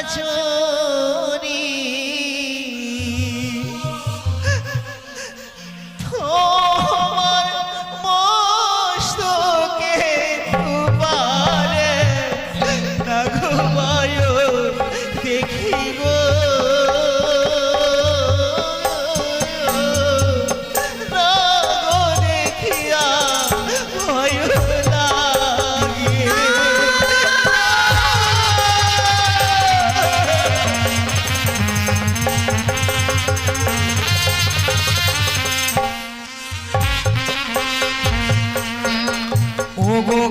আছো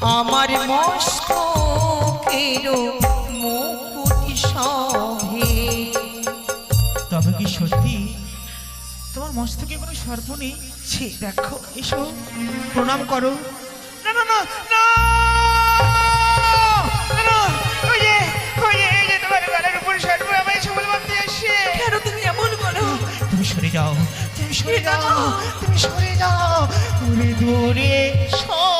আমার মস্তকের মুকুটি সহে। তবে কি সত্যি তোমার মস্তকে কোনো সর্প নেই? ছি দেখো এসো প্রণাম করো। না না না তুমি এমন করো তুমি সরে যাও তুমি সরে যাও তুমি সরে যাও দূরে দূরে সরো।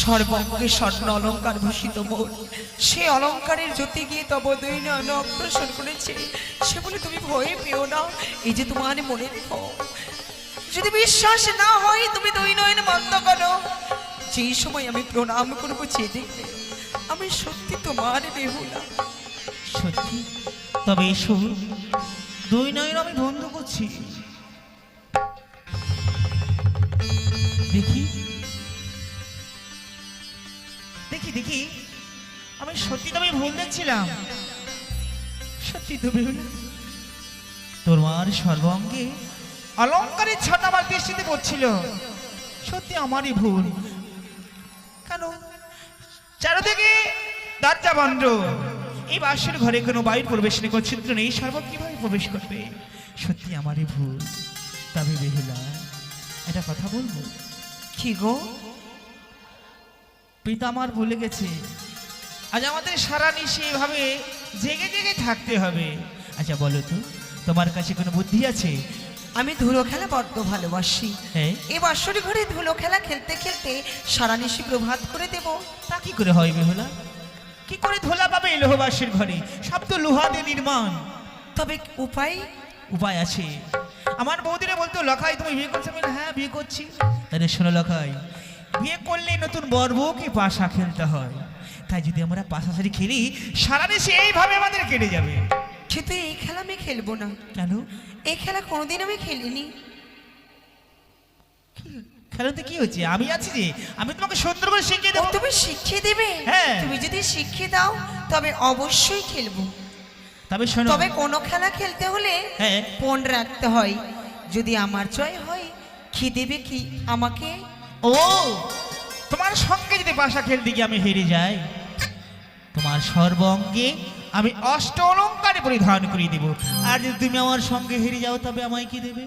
সর্বঙ্গে স্বর্ণ অলঙ্কার ভূষিত মোর সে অলঙ্কারের জ্যোতি গিয়ে তব নয়ন অগ্রসর করেছে। সে বলে, তুমি ভয়ে পেও না, এই যে তোমার মনে রেখো যদি বিশ্বাস না হয়, তুমি দুই নয়ন বন্ধ করো। যেই সময় আমি প্রণাম করব চেয়ে দেখবে আমি সত্যি তোমার বেহুলা সত্যি? তবে এসো, দুই নয়ন আমি বন্ধ করছি। দেখি। দেখি আমি সত্যি তো আমি ভুল দেখছিলাম। সত্যি তো বেহুলা তোর মার সর্বাঙ্গে অলঙ্কারের ছাতা আমার দৃষ্টিতে পড়ছিল। সত্যি আমারই ভুল। কেন? চারদিকে দরজা বন্ধ। এই বাসের ঘরে কোনো বায়ুর প্রবেশ নেই ছিদ্র নেই। সর্ব কীভাবে প্রবেশ করবে। সত্যি আমারই ভুল। তবে বেহুলা এটা কথা বলব? কি গো? পিতা আমার ভুলে গেছে। আজ আমাদের সারা নিশে এভাবে জেগে জেগে থাকতে হবে। আচ্ছা বলো তো তোমার কাছে কোনো বুদ্ধি আছে? আমি ধুলো খেলা বড্ড ভালোবাসি। হ্যাঁ এই বাসরি ঘরে ধুলো খেলা খেলতে খেলতে সারা নিশি প্রভাত করে দেব। তা কি করে হয় বেহুলা? কি করে ধোলা পাবে এই লোহবাসের ঘরে? সব তো লোহা দিয়ে নির্মাণ। তবে উপায়? উপায় আছে। আমার বৌদিরা বলতো লখাই তুমি বিয়ে করছ? হ্যাঁ বিয়ে করছি। তাহলে শোনো লখাই বিয়ে করলে নতুন বর বউকে পাশা খেলতে হয়। তাই যদি আমরা পাশাশাড়ি খেলি সারা দেশে এইভাবে আমাদের কেটে যাবে। কিন্তু এই খেলা আমি খেলব না। কেন? এই খেলা কোনোদিন আমি খেলিনি। খেলাতে কি হচ্ছে? আমি আছি যে আমি তোমাকে সুন্দর করে শিখিয়ে দেবো। তুমি শিখিয়ে দেবে? হ্যাঁ। তুমি যদি শিখিয়ে দাও তবে অবশ্যই খেলব। তবে শোনো। তবে কোনো খেলা খেলতে হলে হ্যাঁ। পণ রাখতে হয়। যদি আমার জয় হয় কি দেবে কি আমাকে? ও, তোমার সঙ্গে যদি বাসা খেলতে গিয়ে আমি হেরে যাই, তোমার সর্বঙ্গে আমি অষ্ট অলঙ্কারে পরিধান করিয়ে দেব। আর যদি তুমি আমার সঙ্গে হেরে যাও, তবে আমায় কি দেবে?